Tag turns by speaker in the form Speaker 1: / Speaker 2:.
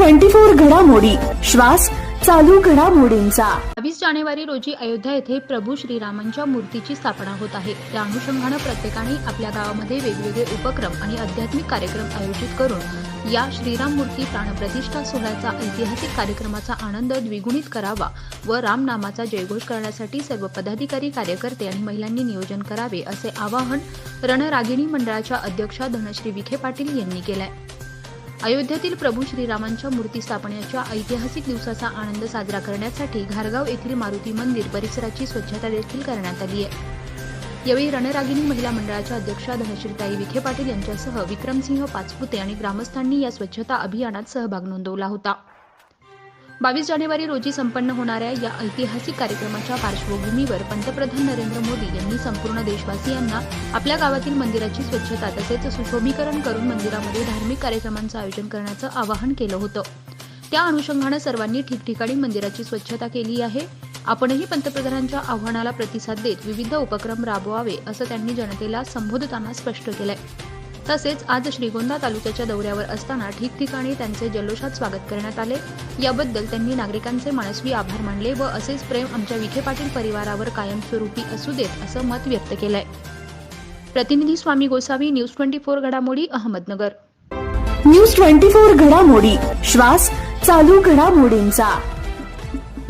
Speaker 1: Twenty four घडामोडी. श्वास चालू घडामोडींचा.
Speaker 2: बावीस जानेवारी रोजी अयोध्या येथे प्रभू श्रीरामांच्या मूर्तीची स्थापना होत आहे. त्या अनुषंगाने प्रत्येकाने आपल्या गावामध्ये वेगवेगळे उपक्रम आणि आध्यात्मिक कार्यक्रम आयोजित करून या श्रीराम मूर्ती प्राणप्रतिष्ठा सोहळ्याचा ऐतिहासिक कार्यक्रमाचा आनंद द्विगुणित करावा व रामनामाचा जयघोष करण्यासाठी सर्व पदाधिकारी कार्यकर्ते आणि महिलांनी नियोजन करावे असे आवाहन रणरागिणी मंडळाच्या अध्यक्षा धनश्री विखे पाटील यांनी केलं आहे अयोध्येतील प्रभू श्रीरामांच्या मूर्ती स्थापनेच्या ऐतिहासिक दिवसाचा आनंद साजरा करण्यासाठी घारगाव येथील मारुती मंदिर परिसराची स्वच्छता देखील करण्यात आली आहे. यावेळी रणरागिणी महिला मंडळाच्या अध्यक्षा धनश्रीताई विखे पाटील यांच्यासह विक्रमसिंह पाचपुते आणि ग्रामस्थांनी या स्वच्छता अभियानात सहभाग नोंदवला होता. बावीस जानेवारी रोजी संपन्न होणाऱ्या या ऐतिहासिक कार्यक्रमाच्या पार्श्वभूमीवर पंतप्रधान नरेंद्र मोदी यांनी संपूर्ण देशवासियांना आपल्या गावातील मंदिराची स्वच्छता तसेच सुशोभीकरण करून मंदिरामध्ये धार्मिक कार्यक्रमांचं आयोजन करण्याचं आवाहन केलं होतं. त्या अनुषंगानं सर्वांनी ठिकठिकाणी मंदिराची स्वच्छता केली आहे. आपणही पंतप्रधानांच्या आव्हानाला प्रतिसाद देत विविध उपक्रम राबवावे असं त्यांनी जनतेला संबोधताना स्पष्ट केलंय. तसेच आज श्रीगोंदा तालुक्याच्या दौऱ्यावर असताना ठिकठिकाणी त्यांचे जल्लोषात स्वागत करण्यात आले. याबद्दल त्यांनी नागरिकांचे मनस्वी आभार मानले व असेच प्रेम आमच्या विखे पाटील परिवारावर कायमस्वरूपी असू देत असं मत व्यक्त केलंय. प्रतिनिधी Swami Gosavi news twenty four घडामोडी अहमदनगर.
Speaker 1: न्यूज ट्वेंटी फोर घडामोडी श्वास चालू घडामोडींचा.